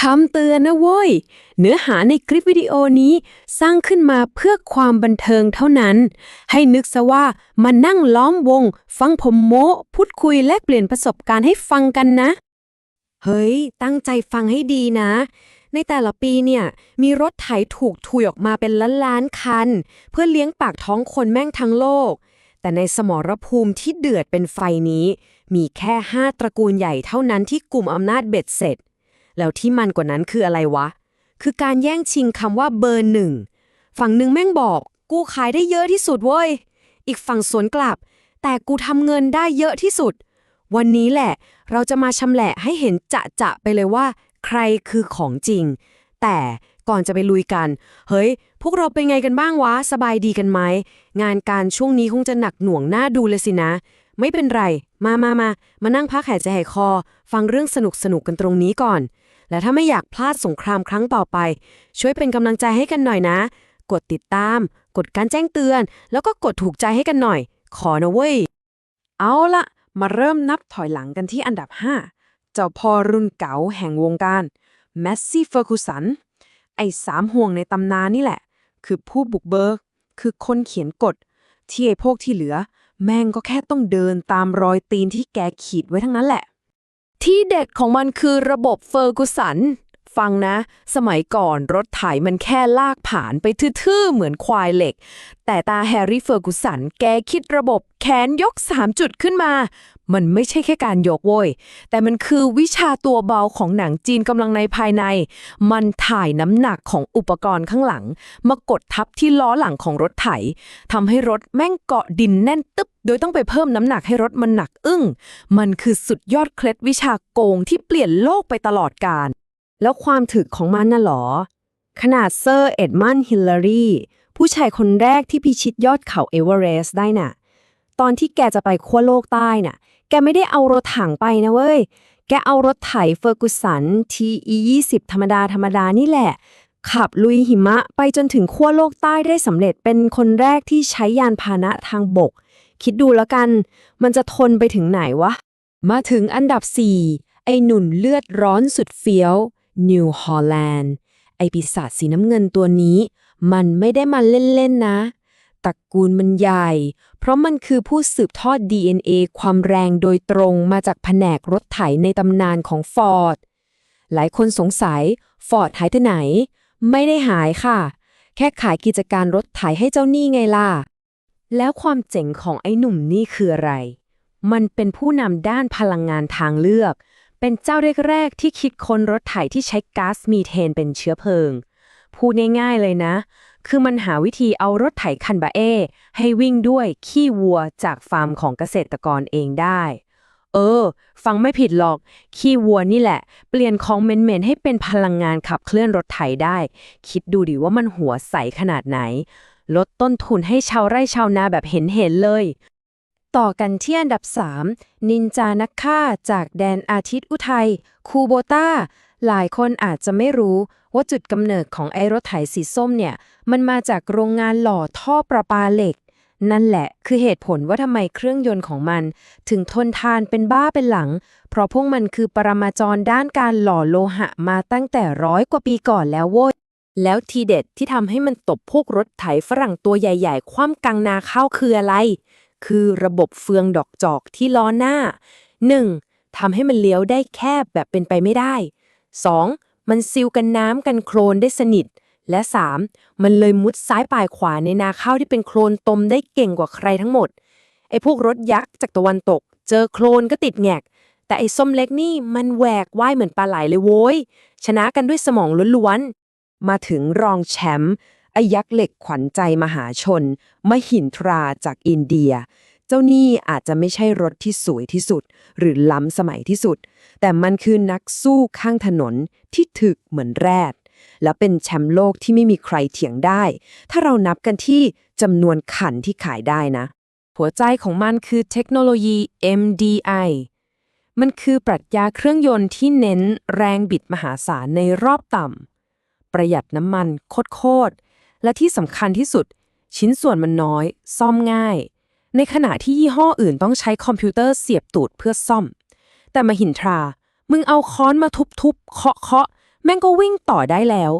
คำเตือนนะโว้ย เนื้อหาในคลิปวิดีโอนี้สร้างขึ้นมาเพื่อความบันเทิงเท่านั้น ให้นึกซะว่ามานั่งล้อมวง ฟังผมโม้ พูดคุยและเปลี่ยนประสบการณ์ให้ฟังกันนะ เฮ้ย ตั้งใจฟังให้ดีนะ ในแต่ละปีเนี่ย มีรถไถถูกถุยออกมาเป็นล้านล้านๆคัน เพื่อเลี้ยงปากท้องคนแม่งทั้งโลก แต่ในสมรภูมิที่เดือดเป็นไฟนี้ มีแค่5ตระกูลใหญ่เท่านั้นที่กลุ่มอำนาจเบ็ดเสร็จ แล้วที่มันกว่านั้นคืออะไรวะ คือการแย่งชิงคำว่าเบอร์หนึ่ง ฝั่งหนึ่งแม่งบอก กูขายได้เยอะที่สุดเว้ย อีกฝั่งสวนกลับ แต่กูทำเงินได้เยอะที่สุด วันนี้แหละ เราจะมาชำแหละให้เห็นจะจะไปเลยว่า ใครคือของจริง แต่ก่อนจะไปลุยกัน เฮ้ย พวกเราเป็นไงกันบ้างวะ สบายดีกันไหม งานการช่วงนี้คงจะหนักหน่วงหน้าดูเลยสินะ ไม่เป็นไร มามามา มานั่งพักหายใจหายคอ ฟังเรื่องสนุกสนุกกันตรงนี้ก่อน และถ้าไม่อยากพลาดสงครามครั้งต่อไป ช่วยเป็นกำลังใจให้กันหน่อยนะ กดติดตาม กดการแจ้งเตือน แล้วก็กดถูกใจให้กันหน่อย ขอนะเว้ย เอาละมาเริ่มนับถอยหลังกันที่อันดับ 5 เจ้าพ่อรุ่นเก๋าแห่งวงการแมสซี่เฟอร์กูสัน ไอ้สามห่วงในตำนานนี่แหละ คือผู้บุกเบิก คือคนเขียนกฎ ที่ไอ้พวกที่เหลือ แม่งก็แค่ต้องเดินตามรอยตีนที่แกขีดไว้ทั้งนั้นแหละ ที่เด็ดของมันคือระบบเฟอร์กุสัน ฟังนะ สมัยก่อนรถไถมันแค่ลากผ่านไปทื่อๆ เหมือนควายเหล็ก แต่ตาแฮร์รี่เฟอร์กุสันแกคิดระบบแขนยก 3 จุดขึ้นมา มันไม่ใช่แค่การยกโว้ย แต่มันคือวิชาตัวเบาของหนังจีนกำลังในภายใน มันถ่ายน้ำหนักของอุปกรณ์ข้างหลัง มากดทับที่ล้อหลังของรถไถทำให้รถแม่งเกาะดินแน่นตึ๊บ โดยต้องไปเพิ่มน้ำหนักให้รถมันหนักอึ้ง มันคือสุดยอดเคล็ดวิชาโกงที่เปลี่ยนโลกไปตลอดกาล แล้วความถึกของมันน่ะหรอ ขนาดเซอร์เอ็ดมันฮิลลารีผู้ชายคนแรกที่พิชิตยอดเขาเอเวอเรสต์ได้น่ะ ตอนที่แกจะไปขั้วโลกใต้น่ะ แกไม่ได้เอารถถังไปนะเว้ย แกเอารถไถเฟอร์กุสัน TE 20ธรรมดาธรรมดานี่แหละ ขับลุยหิมะไปจนถึงขั้วโลกใต้ได้สำเร็จเป็นคนแรกที่ใช้ยานพาหนะทางบก คิดดูแล้วกัน มันจะทนไปถึงไหนวะ มาถึงอันดับ 4 ไอ้หนุ่นเลือดร้อนสุดเฟี้ยวนิวฮอลแลนด์ไอปีศาจสีน้ำเงินตัวนี้ มันไม่ได้มาเล่นๆนะ ตระกูลมันใหญ่ เพราะมันคือผู้สืบทอด DNA ความแรงโดยตรงมาจากแผนกรถไถในตำนานของฟอร์ด หลายคนสงสัยฟอร์ดหายไปไหน ไม่ได้หายค่ะ แค่ขายกิจการรถไถให้เจ้าหนี้ไงล่ะ แล้วความเจ๋งของไอ้หนุ่มนี่คืออะไร มันเป็นผู้นำด้านพลังงานทางเลือก เป็นเจ้าแรกๆที่คิดค้นรถไถที่ใช้ก๊าซมีเทนเป็นเชื้อเพลิง พูดง่ายๆเลยนะ คือมันหาวิธีเอารถไถคันบาเอ ให้วิ่งด้วยขี้วัวจากฟาร์มของเกษตรกรเองได้ เออ ฟังไม่ผิดหรอก ขี้วัวนี่แหละ เปลี่ยนของเหม็นๆให้เป็นพลังงานขับเคลื่อนรถไถได้ คิดดูดิว่ามันหัวใสขนาดไหน ลดต้นทุนให้ชาวไร่ชาวนาแบบเห็นๆเลยต่อกันที่อันดับ 3 นินจานักฆ่าจากแดนอาทิตย์อุทัย คูโบต้า หลายคนอาจจะไม่รู้ว่าจุดกำเนิดของไอรถไถสีส้มเนี่ย มันมาจากโรงงานหล่อท่อประปาเหล็ก นั่นแหละคือเหตุผลว่าทำไมเครื่องยนต์ของมัน ถึงทนทานเป็นบ้าเป็นหลัง เพราะพวกมันคือปรมาจรด้านการหล่อโลหะมาตั้งแต่ร้อยกว่าปีก่อนแล้วโว้ยแล้วทีเด็ดที่ทำให้มันตบพวกรถไถฝรั่งตัวใหญ่ ๆ คว่ำกลางนาข้าวคืออะไร คือระบบเฟืองดอกจอกที่ล้อหน้า 1. ทำให้มันเลี้ยวได้แคบแบบเป็นไปไม่ได้ 2. มันซีลกันน้ำกันโคลนได้สนิท และ 3. มันเลยมุดซ้ายปลายขวาในนาข้าวที่เป็นโคลนตมได้เก่งกว่าใครทั้งหมด ไอ้พวกรถยักษ์จากตะวันตก เจอโคลนก็ติดแงก แต่ไอ้ส้มเล็กนี่มันแหวกว่ายเหมือนปลาไหลเลยโว้ย ชนะกันด้วยสมองล้วนๆ มาถึงรองแชมป์ไอ้ยักษ์เหล็กขวัญใจมหาชน มหินทราจากอินเดีย เจ้านี่อาจจะไม่ใช่รถที่สวยที่สุด หรือล้ำสมัยที่สุด แต่มันคือนักสู้ข้างถนนที่ถึกเหมือนแรด และเป็นแชมป์โลกที่ไม่มีใครเถียงได้ ถ้าเรานับกันที่จำนวนขันที่ขายได้นะ หัวใจของมันคือเทคโนโลยี MDI มันคือปรัชญาเครื่องยนต์ที่เน้นแรงบิดมหาศาลในรอบต่ำ ประหยัดน้ำมันโคตรและที่สำคัญที่สุด ชิ้นส่วนมันน้อย ซ่อมง่าย ในขณะที่ยี่ห้ออื่นต้องใช้คอมพิวเตอร์เสียบตูดเพื่อซ่อม แต่มาหินทรา มึงเอาค้อนมาทุบๆเคาะเคาะแม่งก็วิ่งต่อได้แล้ว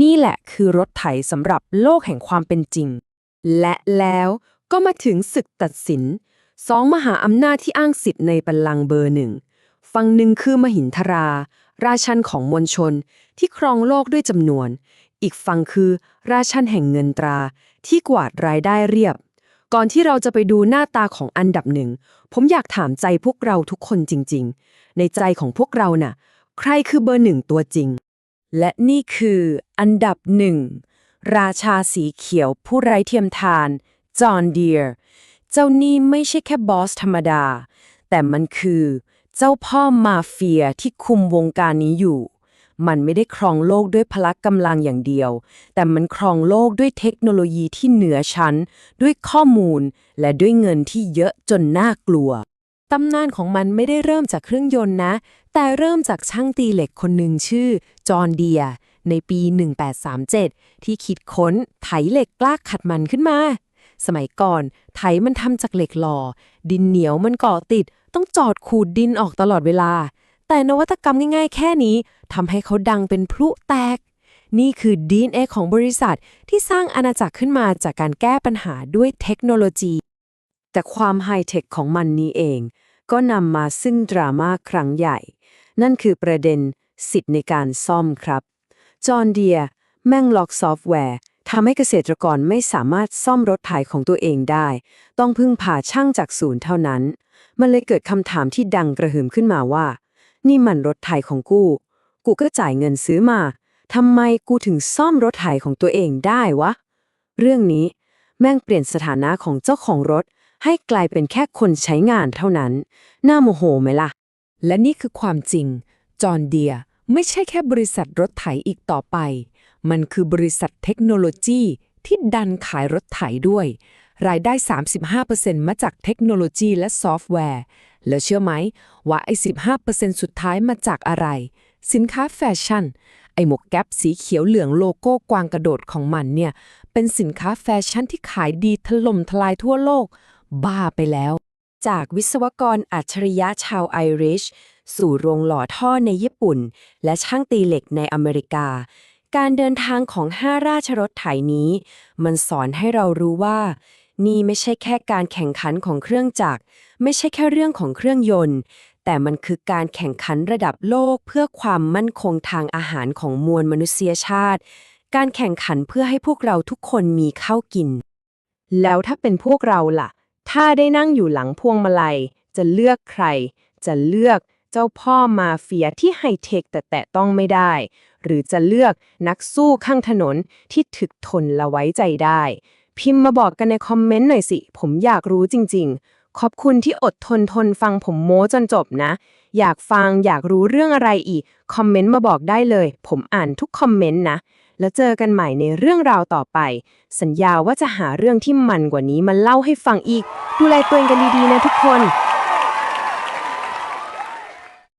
นี่แหละคือรถไถสำหรับโลกแห่งความเป็นจริง และแล้วก็มาถึงศึกตัดสินสองมหาอำนาจที่อ้างสิทธิ์ในบัลลังก์เบอร์หนึ่งฝั่งหนึ่งคือมหินทรา ราชันของมวลชนที่ครองโลกด้วยจำนวน อีกฝั่งคือ ราชันแห่งเงินตราที่กวาดรายได้เรียบ ก่อนที่เราจะไปดูหน้าตาของอันดับหนึ่ง ผมอยากถามใจพวกเราทุกคนจริง ๆ ในใจของพวกเราน่ะ ใครคือเบอร์หนึ่งตัวจริง และนี่คืออันดับหนึ่ง ราชาสีเขียวผู้ไร้เทียมทาน จอห์นเดียร์ เจ้านี่ไม่ใช่แค่บอสธรรมดา แต่มันคือ เจ้าพ่อมาเฟียที่คุมวงการนี้อยู่ มันไม่ได้ครองโลกด้วยพละกำลังอย่างเดียว แต่มันครองโลกด้วยเทคโนโลยีที่เหนือชั้น ด้วยข้อมูล และด้วยเงินที่เยอะจนน่ากลัวตำนานของมันไม่ได้เริ่มจากเครื่องยนต์นะ แต่เริ่มจากช่างตีเหล็กคนหนึ่งชื่อ จอห์นเดีย ในปี 1837 ที่คิดค้นไถเหล็กกล้าขัดมันขึ้นมา สมัยก่อน ไถมันทำจากเหล็กหล่อ ดินเหนียวมันเกาะติด ต้องจอดขูดดินออกตลอดเวลา แต่นวัตกรรมง่ายๆ แค่นี้ ทำให้เขาดังเป็นพลุแตก นี่คือ DNA ของบริษัทที่สร้างอาณาจักรขึ้นมาจากการแก้ปัญหาด้วยเทคโนโลยี แต่ความไฮเทคของมันนี้เอง ก็นำมาซึ่งดราม่าครั้งใหญ่ นั่นคือประเด็นสิทธิ์ในการซ่อมครับ จอห์นเดียแม่งล็อกซอฟต์แวร์ทำให้เกษตรกรไม่สามารถซ่อมรถไถของตัวเองได้ ต้องพึ่งพาช่างจากศูนย์เท่านั้น มันเลยเกิดคำถามที่ดังกระหึ่มขึ้นมาว่า นี่มันรถไถของกู้ กูก็จ่ายเงินซื้อมาทำไมกูถึงซ่อมรถไถของตัวเองได้วะ เรื่องนี้แม่งเปลี่ยนสถานะของเจ้าของรถ ให้กลายเป็นแค่คนใช้งานเท่านั้น น่าโมโหไหมล่ะ และนี่คือความจริง จอห์นเดียไม่ใช่แค่บริษัทรถไถอีกต่อไป มันคือบริษัทเทคโนโลยีที่ดันขายรถไถด้วย รายได้ 35%มาจากเทคโนโลยีและซอฟต์แวร์ แล้วเชื่อไหมว่าไอ้ 15%สุดท้ายมาจากอะไร สินค้าแฟชั่น ไอหมวกแก๊ปสีเขียวเหลืองโลโก้กวางกระโดดของมันเนี่ย เป็นสินค้าแฟชั่นที่ขายดีถล่มทลายทั่วโลก บ้าไปแล้ว จากวิศวกรอัจฉริยะชาวไอริช สู่โรงหล่อท่อในญี่ปุ่น และช่างตีเหล็กในอเมริกา การเดินทางของห้าราชรถไถนี้ มันสอนให้เรารู้ว่านี่ไม่ใช่แค่การแข่งขันของเครื่องจักร ไม่ใช่แค่เรื่องของเครื่องยนต์ แต่มันคือการแข่งขันระดับโลกเพื่อความมั่นคงทางอาหารของมวลมนุษยชาติ การแข่งขันเพื่อให้พวกเราทุกคนมีข้าวกิน แล้วถ้าเป็นพวกเราล่ะ ถ้าได้นั่งอยู่หลังพวงมาลัย จะเลือกใคร จะเลือกเจ้าพ่อมาเฟียที่ไฮเทคแต่แตะต้องไม่ได้ หรือจะเลือกนักสู้ข้างถนนที่ถึกทนและไว้ใจได้ พิมพ์มาบอกกันในคอมเมนต์หน่อยสิ ผมอยากรู้จริง ๆ ขอบคุณที่อดทนทนฟังผมโม้จนจบนะ อยากฟังอยากรู้เรื่องอะไรอีก คอมเมนต์มาบอกได้เลย ผมอ่านทุกคอมเมนต์นะ แล้วเจอกันใหม่ในเรื่องราวต่อไป สัญญาว่าจะหาเรื่องที่มันกว่านี้มาเล่าให้ฟังอีก ดูแลตัวเองกันดีๆนะทุกคน